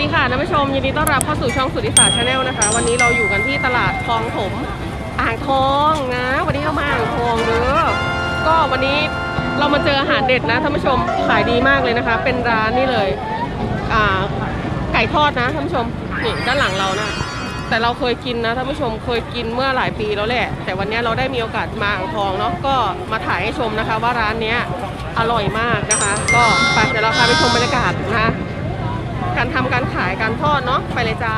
ดีค่ะท่านผู้ชมยินดีต้อนรับเข้าสู่ช่องสุริศาสร์ชาแนลนะคะ วันนี้เราอยู่กันที่ตลาดคลองถมอ่างทองนะ วันนี้เรามาอ่างทองเด้อก็วันนี้เรามาเจออาหารเด็ดนะท่านผู้ชมขายดีมากเลยนะคะ เป็นร้านนี่เลยอ่าไก่ทอดนะท่านผู้ชมนี่ด้านหลังเรานะ แต่เราเคยกินนะท่านผู้ชมเคยกินเมื่อหลายปีแล้วแหละ แต่วันนี้เราได้มีโอกาสมาอ่างทองเนาะก็มาถ่ายให้ชมนะคะ ว่าร้านเนี้ยอร่อยมากนะคะ ก็ไปเดี๋ยวเราพาไปชมบรรยากาศนะคะ การทำการขายการทอดเนาะไปเลยจ้า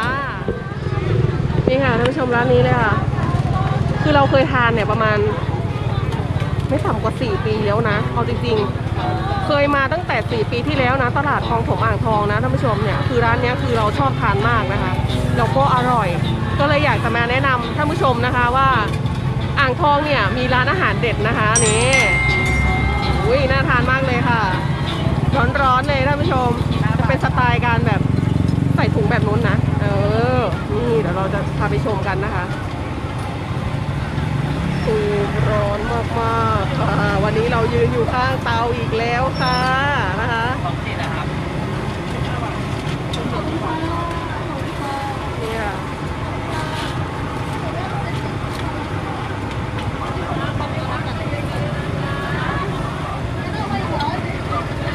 นี่ค่ะท่านผู้ชมร้านนี้เลยค่ะ คือเราเคยทานเนี่ยประมาณ ไม่ต่ำกว่า 4 ปีแล้วนะ เอาจริงๆ เคยมาตั้งแต่ 4 ปีที่แล้วนะ ตลาดคลองถมอ่างทองนะท่านผู้ชมเนี่ยคือร้านนี้คือเราชอบทานมากนะคะแล้วก็อร่อย ก็เลยอยากจะมาแนะนำท่านผู้ชมนะคะว่าอ่างทองเนี่ยมีร้านอาหารเด็ดนะคะนี่อุ้ยน่าทานมากเลยค่ะ ร้อนๆเลยท่านผู้ชม เป็นสไตล์การแบบใส่ถุงแบบนู้นนะ เออ นี่เดี๋ยวเราจะพาไปชมกันนะคะตูร้อนมากๆค่ะวันนี้เรายืนอยู่ข้างเตาอีกแล้วค่ะนะคะของที่นะครับเนี่ย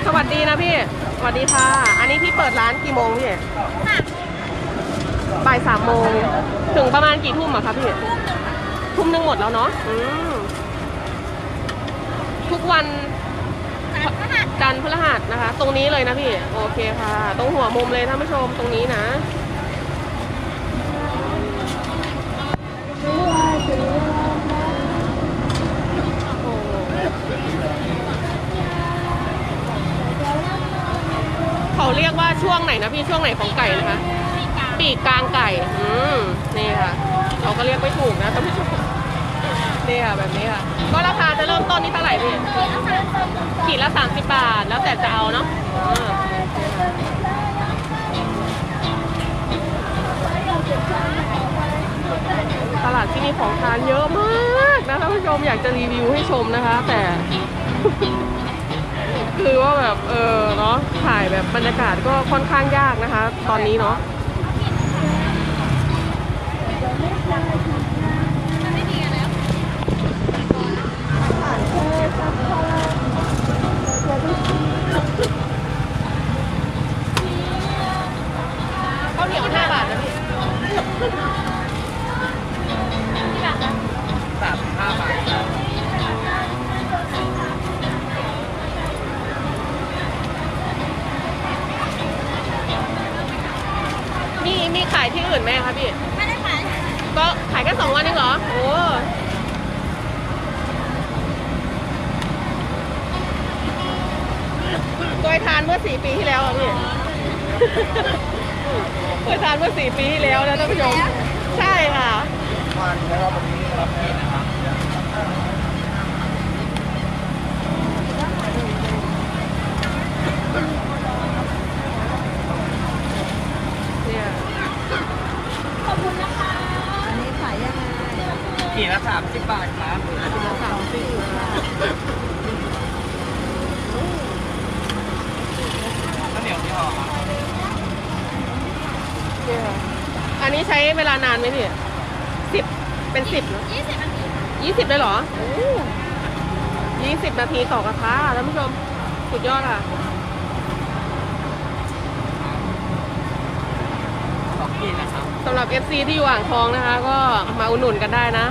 สวัสดีนะพี่ สวัสดีค่ะอันนี้พี่เปิดร้านกี่โมงพี่บ่ายสามโมง ถึงประมาณกี่ทุ่มอะคะพี่ ทุ่มหนึ่งหมดแล้วเนาะอืมทุกวันจันทร์พฤหัสนะคะ ตรงนี้เลยนะพี่ โอเคค่ะ ตรงหัวมุมเลยท่านผู้ชมตรงนี้นะ เขาเรียกว่าช่วงไหนนะพี่ช่วงไหนของไก่นะคะ ปีกกลางไก่ อืมนี่ค่ะ เราก็เรียกไม่ถูกนะท่านผู้ชมนี่ค่ะแบบนี้ค่ะ ก็ราคาจะเริ่มต้นที่เท่าไหร่พี่ขีดละสามสิบบาท แล้วแต่จะเอาเนาะตลาดที่นี่ของทานเยอะมากนะท่านผู้ชมอยากจะรีวิวให้ชมนะคะ แต่ คือว่าแบบเออเนาะถ่ายแบบบรรยากาศก็ค่อนข้างยากนะคะ ตอนนี้เนาะ มีมีขายที่อื่นไหมคะพี่ ไม่ได้ขายก็ขายแค่สองวันเองเหรอ โอ้เคยทานเมื่อสี่ปีที่แล้วอะพี่เคยทานเมื่อสี่ปีที่แล้วนะท่านผู้ชม ใช่ค่ะ วันแล้ววันนี้รับกินนะครับ เนี่ย ขอบคุณนะคะ อันนี้ขายยังไง ขีดละสามสิบบาทครับ สามสิบ ข้าวเหนียวที่ห่อครับ เนี่ยอันนี้ใช้เวลา นานไหมพี่สิบเป็นสิบเนอะยี่สิบนาทียี่สิบเลยเหรอยี่สิบนาทีต่อกระทะท่านผู้ชม สุดยอดค่ะสองขีดนะครับสำหรับ FC ที่อยู่อ่างทองนะคะ ก็มาอุดหนุนกันได้นะ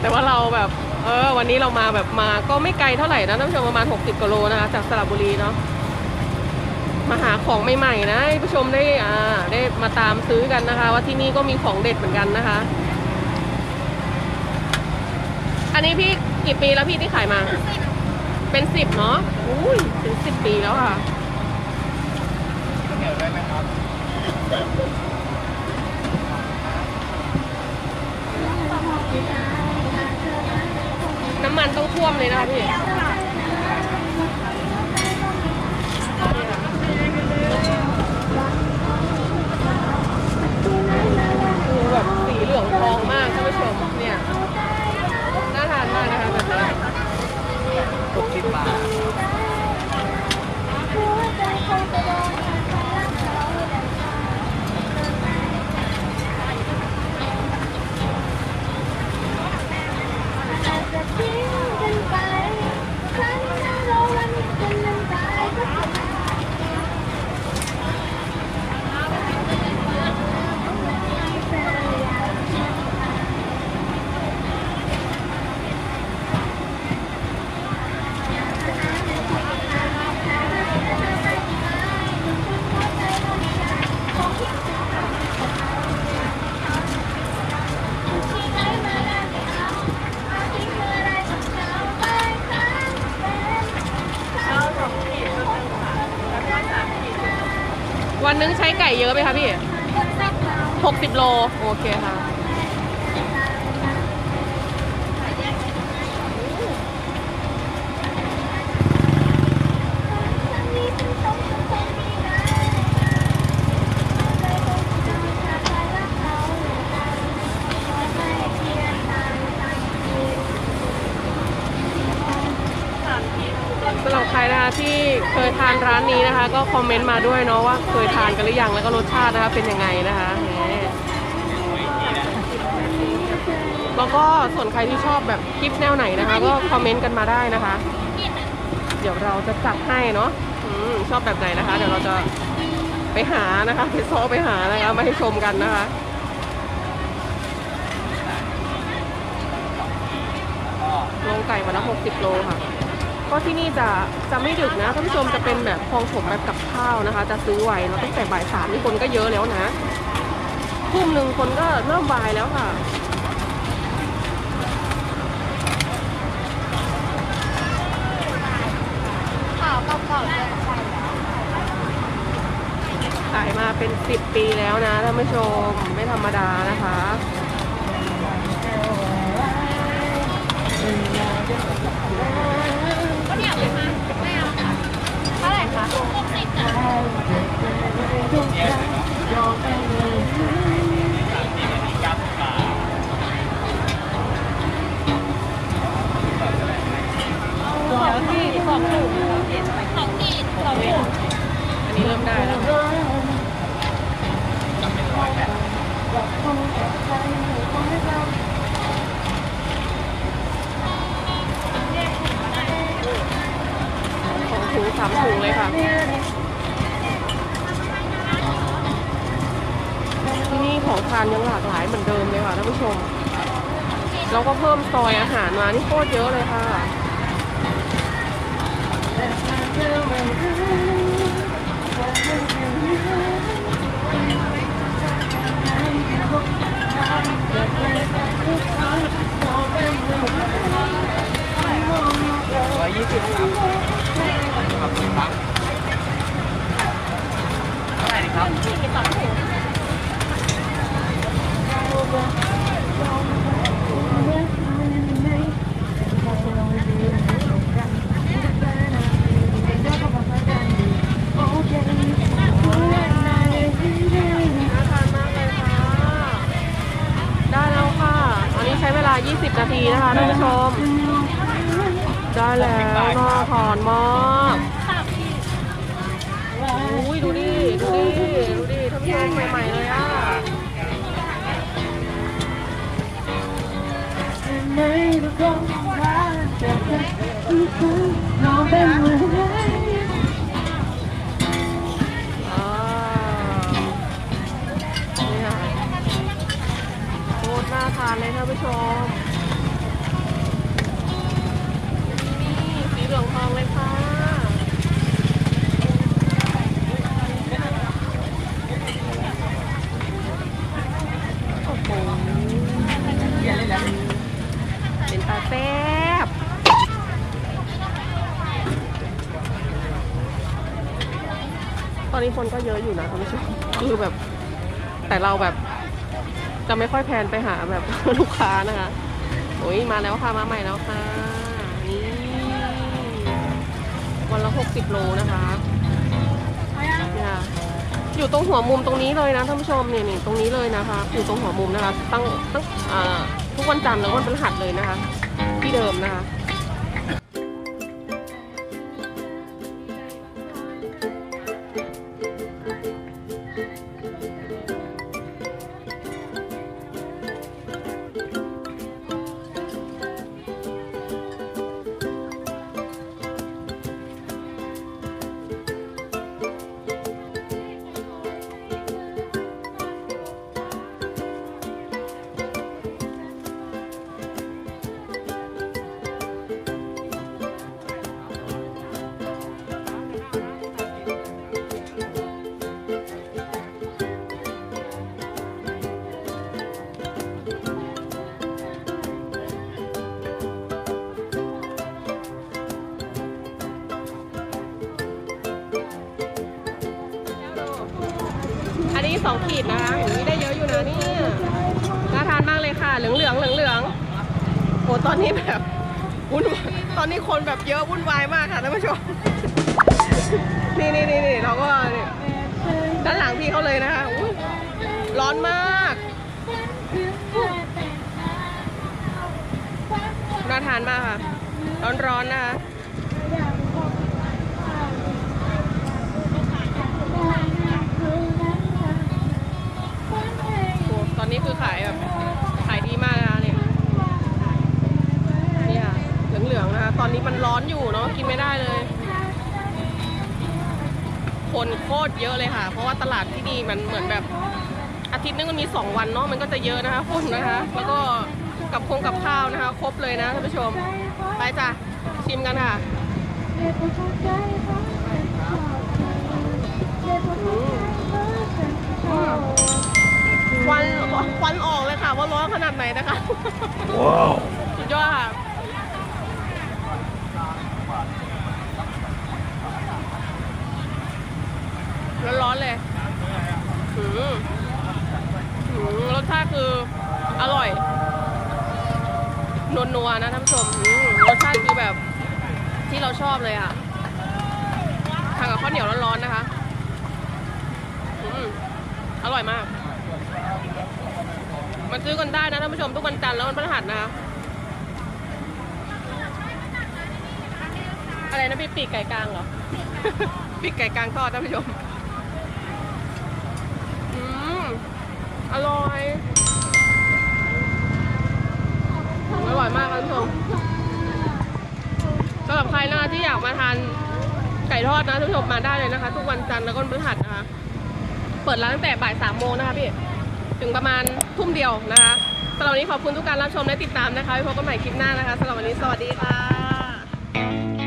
แต่ว่าเราแบบ เออ วันนี้เรามาแบบมาก็ไม่ไกลเท่าไหร่นะท่านผู้ชมประมาณ 60กิโลนะคะ จากสระบุรีเนาะ มาหาของใหม่ๆนะให้ผู้ชมได้อ่าได้มาตามซื้อกันนะคะ ว่าที่นี่ก็มีของเด็ดเหมือนกันนะคะ อันนี้พี่กี่ปีแล้วพี่ที่ขายมา เป็นสิบเนาะอุ้ยถึงสิบปีแล้วค่ะเหนียวได้ไหมครับน้ำมันต้องท่วมเลยนะคะพี่ วันนึงใช้ไก่เยอะไหมคะพี่หกสิบโล โอเคค่ะ นะคะที่เคยทานร้านนี้นะคะ ก็คอมเมนต์มาด้วยเนาะว่าเคยทานกันหรือยังแล้วก็รสชาตินะคะเป็นยังไงนะคะแล้วก็ส่วนใครที่ชอบแบบคลิปแนวไหนนะคะ ก็คอมเมนต์กันมาได้นะคะ เดี๋ยวเราจะจัดให้เนาะอชอบแบบไหนนะคะ เดี๋ยวเราจะไปหานะคะไปซ้อไปหานะคะมาให้ชมกันนะคะลงไก่วันละ60โลค่ะ ก็ที่นี่จะจะไม่ดึกนะท่านผู้ชมจะเป็นแบบคลองถมแบบกับข้าวนะคะ จะซื้อไว้เราตั้งแต่บ่ายสามนี่คนก็เยอะแล้วนะทุ่มหนึ่งคนก็เริ่มบายแล้วค่ะขายมาเป็น10ปีแล้วนะท่านผู้ชมไม่ธรรมดานะคะก็เนี่ยเลยคะไม่เอาค่ะ คะหกสิบจ้ะเดี๋ยวที่สองถุงสองขีดสองถุงอันนี้เริ่มได้แล้วสอง ถุงสามถุงเลยค่ะ ที่นี่ของทานยังหลากหลายเหมือนเดิมเลยค่ะท่านผู้ชม เราก็เพิ่มซอยอาหารมานี่โคตรเยอะเลยค่ะร้อยยี่สิบครับ อบคุณครับเท่าไหร่ดีครับ คนก็เยอะอยู่นะคุณผู้ชมคือแบบ แต่เราแบบ จะไม่ค่อยแพนไปหาแบบลูกค้านะคะโอ้ยมาแล้วค่ะมาใหม่แล้วค่ะนี่วันละหกสิบโลนะคะนี่ยอยู่ตรงหัวมุมตรงนี้เลยนะท่านผู้ชมเนี่ยนี่ตรงนี้เลยนะคะ อยู่ตรงหัวมุมนะคะ ตั้งตั้งอ่าทุกวันจันทร์แล้วก็วันพฤหัสเลยนะคะ ที่เดิมนะคะ สองขีดนะคะโอ้ได้เยอะอยู่นะเนี่ยน่าทานมากเลยค่ะ เหลืองเหลืองเหลืองเหลืองโอ้ตอนนี้แบบวุ่นวายตอนนี้คนแบบเยอะวุ่นวายมากค่ะท่านผู้ชม นี่นี่นี่นี่เราก็ด้านหลังพี่เขาเลยนะคะร้อนมากน่าทานมากค่ะ ร้อนๆนะคะ อนนี้คือขายแบบขายดีมากนะเนี่ยเนี่ยเหลืองๆนะคะ ตอนนี้มันร้อนอยู่เนาะกินไม่ได้เลย คนโคตรเยอะเลยค่ะ เพราะว่าตลาดที่นี่มันเหมือนแบบอาทิตย์นึงมันมี 2 วันเนาะมันก็จะเยอะนะคะคนนะคะ แล้วก็กับคงกับข้าวนะคะ ครบเลยนะท่านผู้ชม ไปจ้ะชิมกันค่ะค ควันออกเลยค่ะ ว่าร้อนขนาดไหนนะคะ ว้าวสุดยอดค่ะร้อนๆเลยหืมหืมรสชาติคืออร่อยนัวๆนะท่านผู้ชมหืมรสชาติคือแบบที่เราชอบเลยค่ะทานกับข้าวเหนียวร้อนๆนะคะอืมอร่อยมาก มาซื้อกันได้นะท่านผู้ชมทุกวันจันทร์แล้ววันพฤหัสนะคะอะไรนะพี่ปีกไก่กลางเหรอปีกไก่กลางทอดท่านผู้ชมอืมอร่อยอืมอร่อยมากท่านผู้ชมสำหรับใครนะคะที่อยากมาทานไก่ทอดนะท่านผู้ชมมาได้เลยนะคะ ทุกวันจันทร์แล้วก็วันพฤหัสนะคะ เปิดร้านตั้งแต่บ่ายสามโมงนะคะพี่ ถึงประมาณ ทุ่มเดียวนะคะสำหรับวันนี้ขอบคุณทุกการรับชมและติดตามนะคะไว้พบกันใหม่คลิปหน้านะคะสำหรับวันนี้สวัสดีค่ะ